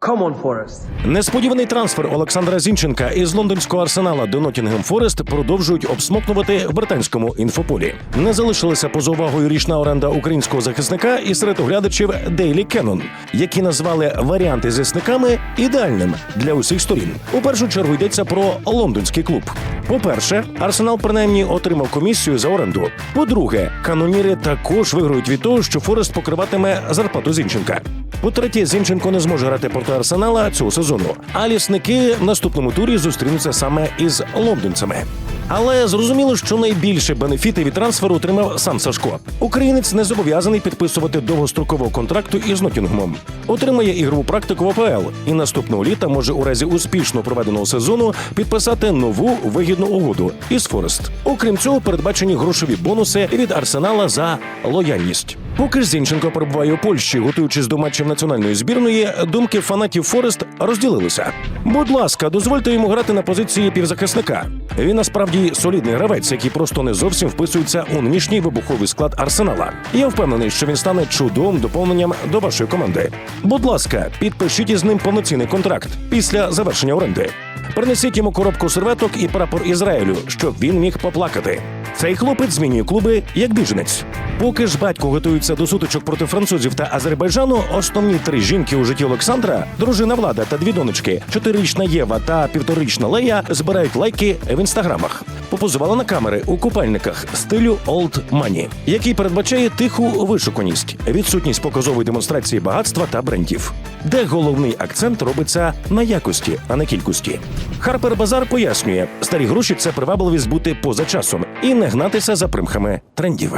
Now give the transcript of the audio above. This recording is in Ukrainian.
Come on, Forest. Несподіваний трансфер Олександра Зінченка із лондонського арсенала до Ноттінгем Форест продовжують обсмокнувати в британському інфополі. Не залишилася поза увагою річна оренда українського захисника і серед оглядачів Дейлі Кеннон, які назвали варіанти з ясниками ідеальним для усіх сторін. У першу чергу йдеться про лондонський клуб. По-перше, Арсенал принаймні отримав комісію за оренду. По-друге, каноніри також виграють від того, що Форест покриватиме зарплату Зінченка. По-третє, Зінченко не зможе грати проти Арсенала цього сезону. А лісники в наступному турі зустрінуться саме із лондонцями. Але зрозуміло, що найбільше бенефіти від трансферу отримав сам Сашко. Українець не зобов'язаний підписувати довгострокового контракту із Нотінгемом. Отримає ігрову практику в АПЛ і наступного літа може у разі успішно проведеного сезону підписати нову вигідну угоду із Форест. Окрім цього, передбачені грошові бонуси від Арсенала за лояльність. Поки Зінченко перебуває у Польщі, готуючись до матчів національної збірної, думки фанатів Форест розділилися. Будь ласка, дозвольте йому грати на позиції півзахисника. Він насправді солідний гравець, який просто не зовсім вписується у нинішній вибуховий склад арсенала. Я впевнений, що він стане чудовим доповненням до вашої команди. Будь ласка, підпишіть із ним повноцінний контракт після завершення оренди. Принесіть йому коробку серветок і прапор Ізраїлю, щоб він міг поплакати. Цей хлопець змінює клуби як біженець. Поки ж батько готується до сутичок проти французів та Азербайджану, основні три жінки у житті Олександра, дружина Влада та дві донечки, чотирирічна Єва та півторирічна Лея, збирають лайки в інстаграмах. Попозувала на камери у купальниках стилю Old Money, який передбачає тиху вишуканість, відсутність показової демонстрації багатства та брендів, де головний акцент робиться на якості, а не кількості. Харпер Базар пояснює, старі гроші це привабливість бути поза часом і не гнатися за примхами трендів.